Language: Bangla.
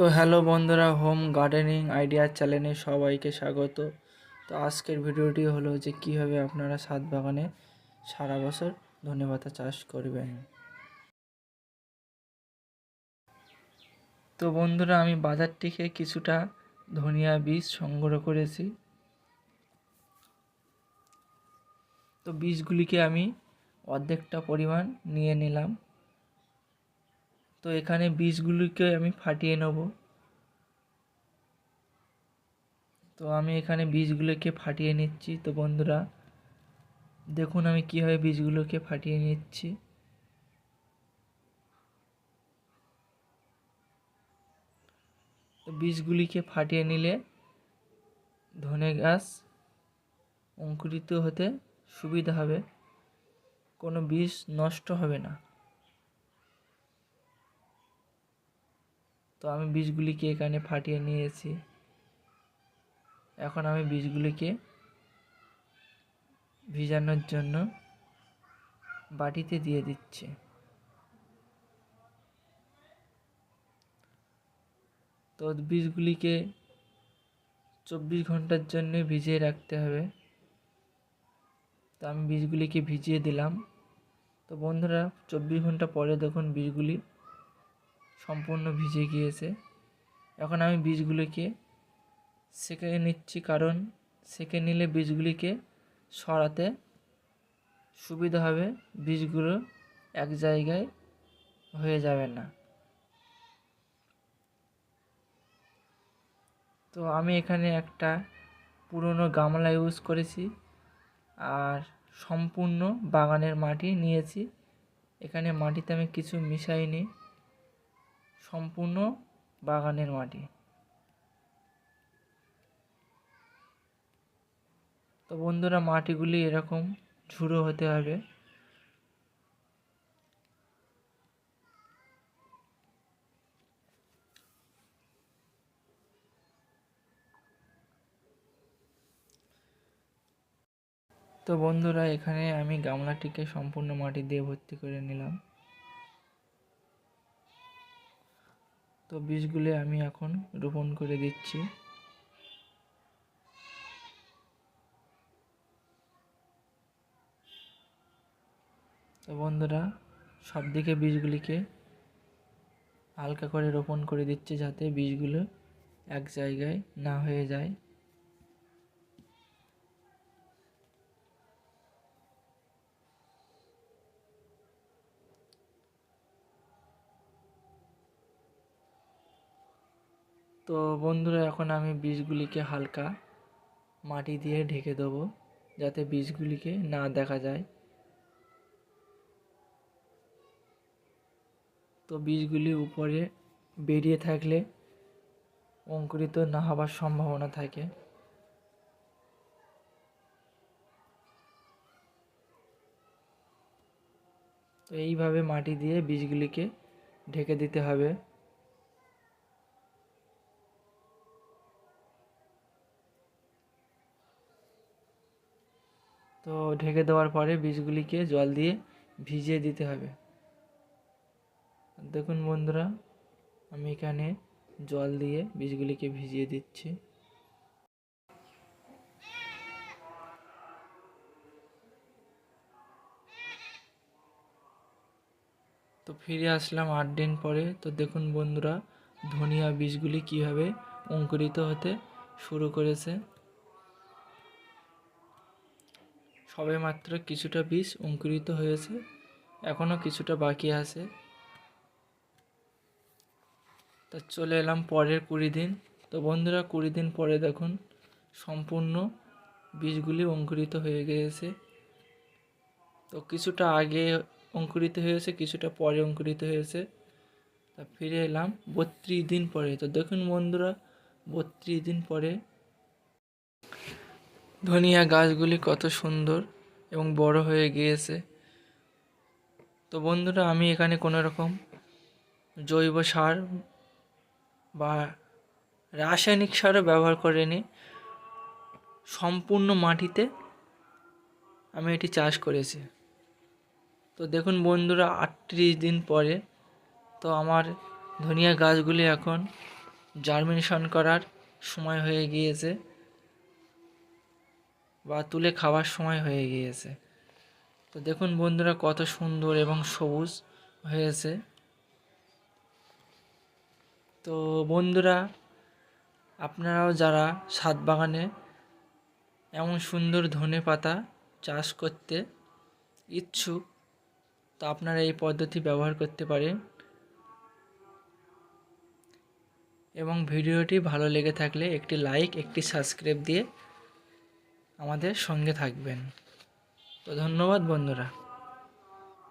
তো হ্যালো বন্ধুরা, হোম গার্ডেনিং আইডিয়া চ্যানেলে সবাইকে স্বাগত। তো আজকের ভিডিওটি হলো যে কীভাবে আপনারা ছাদ বাগানে সারা বছর ধনেপাতা চাষ করবেন। তো বন্ধুরা, আমি বাজার থেকে কিছুটা ধনিয়া বীজ সংগ্রহ করেছি। তো বীজগুলিকে আমি অর্ধেকটা পরিমাণ নিয়ে নিলাম। তো এখানে বীজগুলিকে আমি ফাটিয়ে নেব। তো আমি এখানে বীজগুলোকে ফাটিয়ে নিচ্ছি। তো বন্ধুরা, দেখুন আমি কীভাবে বীজগুলোকে ফাটিয়ে নিচ্ছি। বীজগুলিকে ফাটিয়ে নিলে ধনে গাছ অঙ্কুরিত হতে সুবিধা হবে। কোনো বীজ নষ্ট হবে না। তো আমি বীজগুলিকে এখানে ফাটিয়ে নিয়েছি। এখন আমি বীজগুলিকে ভিজানোর জন্য বাটিতে দিয়ে দিচ্ছি। তো বীজগুলিকে চব্বিশ ঘণ্টার জন্য ভিজিয়ে রাখতে হবে। তো আমি বীজগুলিকে ভিজিয়ে দিলাম। তো বন্ধুরা, চব্বিশ ঘণ্টা পরে দেখুন বীজগুলি সম্পূর্ণ ভিজে গিয়েছে। এখন আমি বীজগুলিকে সেঁকে নিচ্ছি কারণ সেঁকে নিলে বীজগুলিকে সরাতে সুবিধা হবে। বীজগুলো এক জায়গায় হয়ে যাবে না। তো আমি এখানে একটা পুরনো গামলা ইউজ করেছি আর সম্পূর্ণ বাগানের মাটি নিয়েছি। এখানে মাটিতে আমি কিছু মিশাইনি। সম্পূর্ণ বাগানের মাটি। তো বন্ধুরা, মাটিগুলি এরকম ঝুড়ো হতে হবে। তো বন্ধুরা, এখানে আমি গামলাটিকে সম্পূর্ণ মাটি দিয়ে ভর্তি করে নিলাম। তো বীজগুলি আমি এখন রোপণ করে দিচ্ছি। তো বন্ধুরা সব দিকে বীজগুলিকে হালকা করে রোপণ করে দিচ্ছি যাতে বীজগুলো এক জায়গায় না হয়ে যায়। তো বন্ধুরা, এখন আমি বীজগুলিকে হালকা মাটি দিয়ে ঢেকে দেবো, যাতে বীজগুলিকে না দেখা যায়। তো বীজগুলি উপরে বেরিয়ে থাকলে অঙ্কুরিত না হবার সম্ভাবনা থাকে। তো এইভাবে মাটি দিয়ে বীজগুলিকে ঢেকে দিতে হবে। তো ঢেকে দেওয়ার পরে বীজগুলিকে জল দিয়ে ভিজিয়ে দিতে হবে। দেখুন বন্ধুরা, আমি এখানে জল দিয়ে বীজগুলিকে ভিজিয়ে দিচ্ছি। তো ফিরে আসলাম আট দিন পরে। তো দেখুন বন্ধুরা, ধনিয়া বীজগুলি কীভাবে অঙ্কুরিত হতে শুরু করেছে। সবে মাত্র কিছুটা বীজ অঙ্কুরিত হয়েছে এখনও কিছুটা বাকি আছে। তা চলে এলাম পরের কুড়ি দিন। তো বন্ধুরা, কুড়ি দিন পরে দেখুন, সম্পূর্ণ বীজগুলি অঙ্কুরিত হয়ে গিয়েছে। তো কিছুটা আগে অঙ্কুরিত হয়েছে, কিছুটা পরে অঙ্কুরিত হয়েছে। তা ফিরে এলাম বত্রিশ দিন পরে। তো দেখুন বন্ধুরা, বত্রিশ দিন পরে ধনিয়া গাছগুলি কত সুন্দর এবং বড় হয়ে গিয়েছে। তো বন্ধুরা, আমি এখানে কোনো রকম জৈব সার বা রাসায়নিক সারও ব্যবহার করিনি। সম্পূর্ণ মাটিতে আমি এটি চাষ করেছি। তো দেখুন বন্ধুরা, আটত্রিশ দিন পরে তো আমার ধনিয়া গাছগুলি এখন জার্মিনেশন করার সময় হয়ে গিয়েছে। বা তুলে খাওয়ার সময় হয়ে গিয়েছে। তো দেখুন বন্ধুরা কত সুন্দর এবং সবুজ হয়েছে। তো বন্ধুরা, আপনারাও যারা ছাদ বাগানে এমন সুন্দর ধনে পাতা চাষ করতে ইচ্ছুক, তো আপনারা এই পদ্ধতি ব্যবহার করতে পারেন। এবং ভিডিওটি ভালো লেগে থাকলে একটি লাইক, একটি সাবস্ক্রাইব দিয়ে আমাদের সঙ্গে থাকবেন। তো ধন্যবাদ বন্ধুরা।